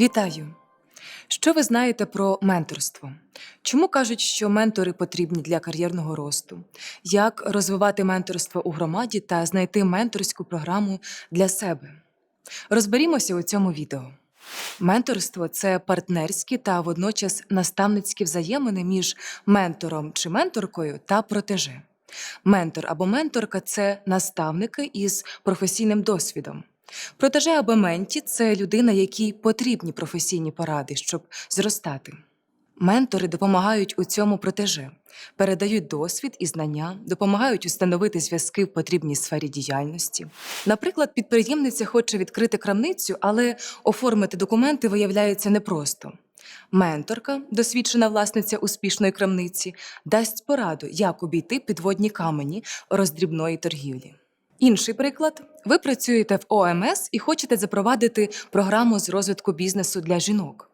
Вітаю! Що ви знаєте про менторство? Чому кажуть, що ментори потрібні для кар'єрного росту? Як розвивати менторство у громаді та знайти менторську програму для себе? Розберімося у цьому відео. Менторство це партнерські та водночас наставницькі взаємини між ментором чи менторкою та протеже. Ментор або менторка це наставники із професійним досвідом. Протеже або менті це людина, якій потрібні професійні поради, щоб зростати. Ментори допомагають у цьому протеже, передають досвід і знання, допомагають установити зв'язки в потрібній сфері діяльності. Наприклад, підприємниця хоче відкрити крамницю, але оформити документи виявляється непросто. Менторка, досвідчена власниця успішної крамниці, дасть пораду, як обійти підводні камені роздрібної торгівлі. Інший приклад: ви працюєте в ОМС і хочете запровадити програму з розвитку бізнесу для жінок.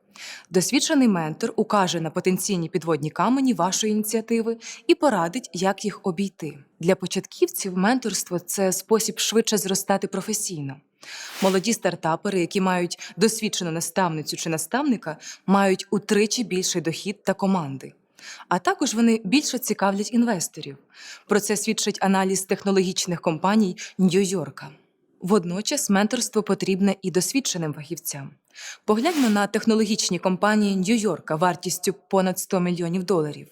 Досвідчений ментор укаже на потенційні підводні камені вашої ініціативи і порадить, як їх обійти. Для початківців менторство це спосіб швидше зростати професійно. Молоді стартапери, які мають досвідчену наставницю чи наставника, мають утричі більший дохід та команди. А також вони більше цікавлять інвесторів. Про це свідчить аналіз технологічних компаній Нью-Йорка. Водночас менторство потрібне і досвідченим фахівцям. Погляньмо на технологічні компанії Нью-Йорка вартістю понад 100 мільйонів доларів.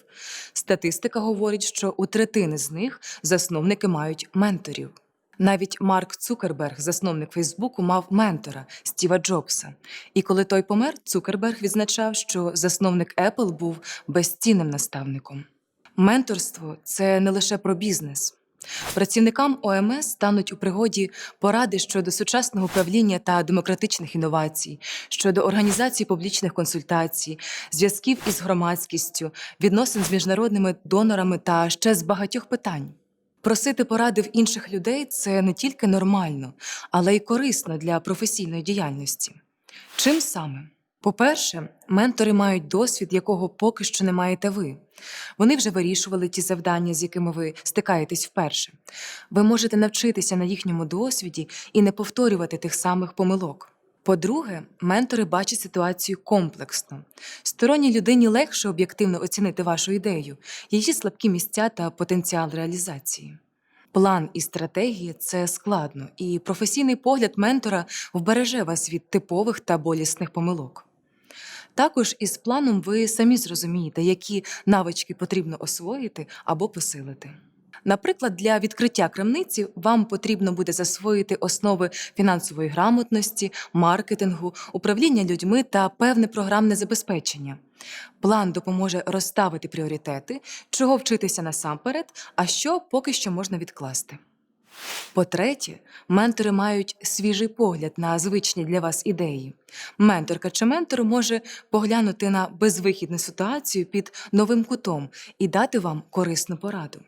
Статистика говорить, що у третини з них засновники мають менторів. Навіть Марк Цукерберг, засновник Фейсбуку, мав ментора Стіва Джобса. І коли той помер, Цукерберг відзначав, що засновник Apple був безцінним наставником. Менторство це не лише про бізнес. Працівникам ОМС стануть у пригоді поради щодо сучасного управління та демократичних інновацій, щодо організації публічних консультацій, зв'язків із громадськістю, відносин з міжнародними донорами та ще з багатьох питань. Просити поради в інших людей це не тільки нормально, але й корисно для професійної діяльності. Чим саме? По-перше, ментори мають досвід, якого поки що не маєте ви. Вони вже вирішували ті завдання, з якими ви стикаєтесь вперше. Ви можете навчитися на їхньому досвіді і не повторювати тих самих помилок. По-друге, ментори бачать ситуацію комплексно. Сторонній людині легше об'єктивно оцінити вашу ідею, її слабкі місця та потенціал реалізації. План і стратегія це складно, і професійний погляд ментора вбереже вас від типових та болісних помилок. Також із планом ви самі зрозумієте, які навички потрібно освоїти або посилити. Наприклад, для відкриття крамниці вам потрібно буде засвоїти основи фінансової грамотності, маркетингу, управління людьми та певне програмне забезпечення. План допоможе розставити пріоритети, чого вчитися насамперед, а що поки що можна відкласти. По-третє, ментори мають свіжий погляд на звичні для вас ідеї. Менторка чи ментор може поглянути на безвихідну ситуацію під новим кутом і дати вам корисну пораду.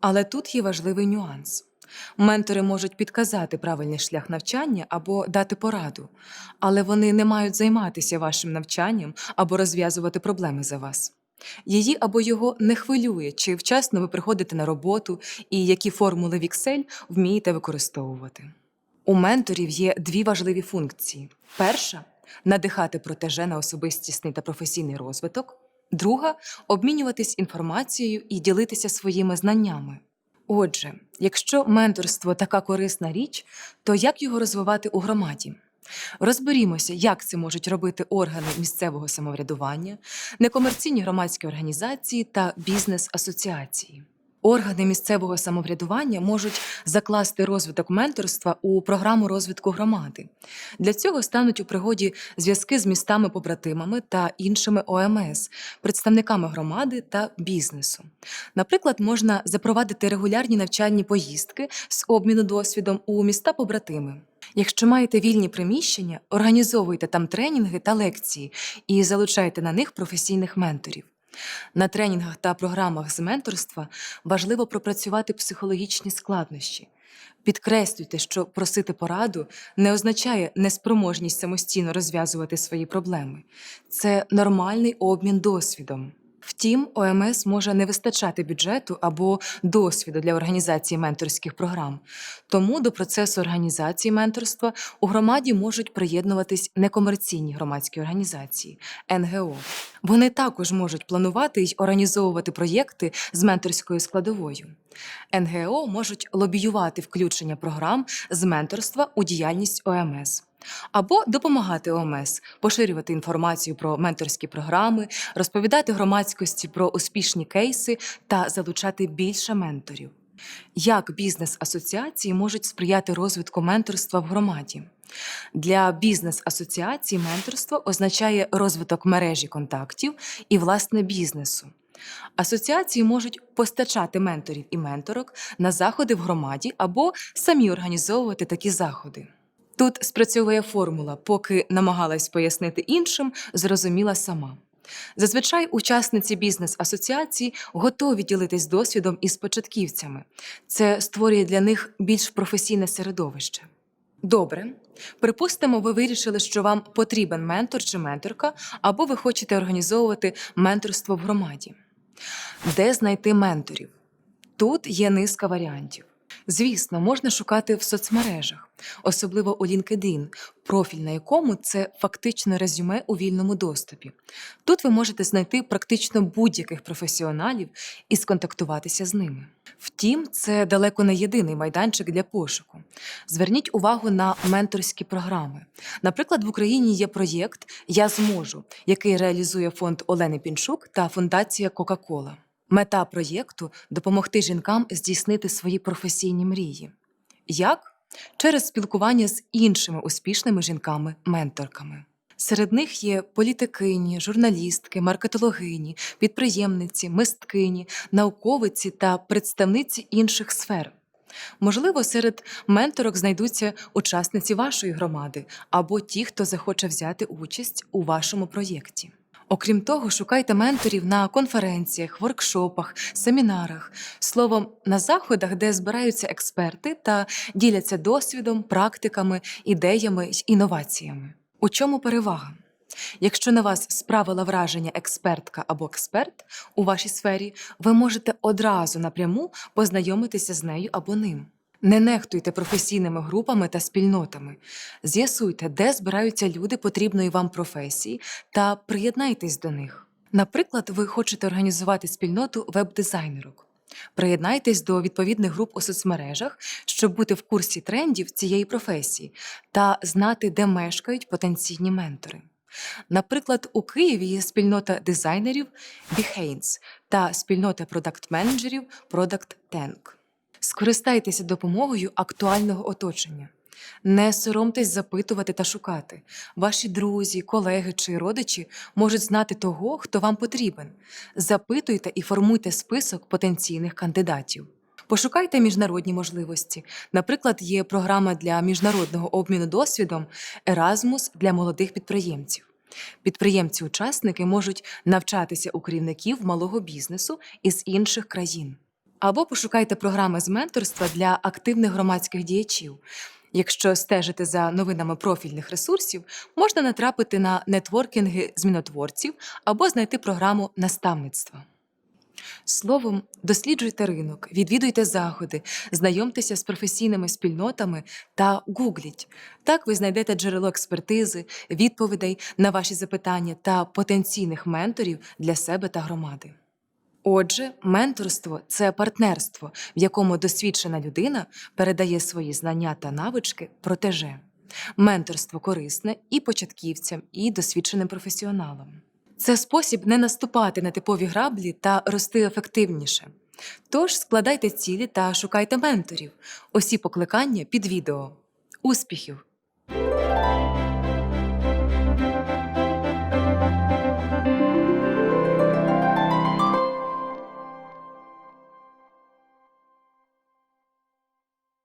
Але тут є важливий нюанс. Ментори можуть підказати правильний шлях навчання або дати пораду, але вони не мають займатися вашим навчанням або розв'язувати проблеми за вас. Її або його не хвилює, чи вчасно ви приходите на роботу і які формули в Excel вмієте використовувати. У менторів є дві важливі функції: перша надихати протеже на особистісний та професійний розвиток, друга обмінюватись інформацією і ділитися своїми знаннями. Отже, якщо менторство така корисна річ, то як його розвивати у громаді? Розберімося, як це можуть робити органи місцевого самоврядування, некомерційні громадські організації та бізнес-асоціації. Органи місцевого самоврядування можуть закласти розвиток менторства у програму розвитку громади. Для цього стануть у пригоді зв'язки з містами-побратимами та іншими ОМС, представниками громади та бізнесу. Наприклад, можна запровадити регулярні навчальні поїздки з обміну досвідом у міста-побратими. Якщо маєте вільні приміщення, організовуйте там тренінги та лекції і залучайте на них професійних менторів. На тренінгах та програмах з менторства важливо пропрацювати психологічні складнощі. Підкреслюйте, що просити пораду не означає неспроможність самостійно розв'язувати свої проблеми. Це нормальний обмін досвідом. Втім, ОМС може не вистачати бюджету або досвіду для організації менторських програм. Тому до процесу організації менторства у громаді можуть приєднуватись некомерційні громадські організації НГО. Вони також можуть планувати й організовувати проєкти з менторською складовою. НГО можуть лобіювати включення програм з менторства у діяльність ОМС. Або допомагати ОМС, поширювати інформацію про менторські програми, розповідати громадськості про успішні кейси та залучати більше менторів. Як бізнес-асоціації можуть сприяти розвитку менторства в громаді? Для бізнес-асоціації менторство означає розвиток мережі контактів і власне бізнесу. Асоціації можуть постачати менторів і менторок на заходи в громаді або самі організовувати такі заходи. Тут спрацьовує формула, поки намагалась пояснити іншим, зрозуміла сама. Зазвичай учасниці бізнес-асоціації готові ділитись досвідом із початківцями. Це створює для них більш професійне середовище. Добре, припустимо, ви вирішили, що вам потрібен ментор чи менторка, або ви хочете організовувати менторство в громаді. Де знайти менторів? Тут є низка варіантів. Звісно, можна шукати в соцмережах, особливо у LinkedIn, профіль на якому це фактично резюме у вільному доступі. Тут ви можете знайти практично будь-яких професіоналів і сконтактуватися з ними. Втім, це далеко не єдиний майданчик для пошуку. Зверніть увагу на менторські програми. Наприклад, в Україні є проєкт Я зможу, який реалізує фонд Олени Пінчук та фундація Кока-Кола. Мета проєкту допомогти жінкам здійснити свої професійні мрії. Як? Через спілкування з іншими успішними жінками-менторками. Серед них є політикині, журналістки, маркетологині, підприємниці, мисткині, науковиці та представниці інших сфер. Можливо, серед менторок знайдуться учасниці вашої громади або ті, хто захоче взяти участь у вашому проєкті. Окрім того, шукайте менторів на конференціях, воркшопах, семінарах, словом, на заходах, де збираються експерти та діляться досвідом, практиками, ідеями й інноваціями. У чому перевага? Якщо на вас справила враження експертка або експерт у вашій сфері, ви можете одразу напряму познайомитися з нею або ним. Не нехтуйте професійними групами та спільнотами. З'ясуйте, де збираються люди потрібної вам професії, та приєднайтесь до них. Наприклад, ви хочете організувати спільноту веб-дизайнерок. Приєднайтесь до відповідних груп у соцмережах, щоб бути в курсі трендів цієї професії та знати, де мешкають потенційні ментори. Наприклад, у Києві є спільнота дизайнерів Behance та спільнота продакт-менеджерів Product Tank. Скористайтеся допомогою актуального оточення. Не соромтесь запитувати та шукати. Ваші друзі, колеги чи родичі можуть знати того, хто вам потрібен. Запитуйте і формуйте список потенційних кандидатів. Пошукайте міжнародні можливості. Наприклад, є програма для міжнародного обміну досвідом Erasmus для молодих підприємців. Підприємці-учасники можуть навчатися у керівників малого бізнесу із інших країн. Або пошукайте програми з менторства для активних громадських діячів. Якщо стежите за новинами профільних ресурсів, можна натрапити на нетворкінги змінотворців або знайти програму наставництва. Словом, досліджуйте ринок, відвідуйте заходи, знайомтеся з професійними спільнотами та гугліть. Так ви знайдете джерело експертизи, відповідей на ваші запитання та потенційних менторів для себе та громади. Отже, менторство це партнерство, в якому досвідчена людина передає свої знання та навички протеже. Менторство корисне і початківцям, і досвідченим професіоналам. Це спосіб не наступати на типові граблі та рости ефективніше. Тож складайте цілі та шукайте менторів. Усі покликання під відео. Успіхів!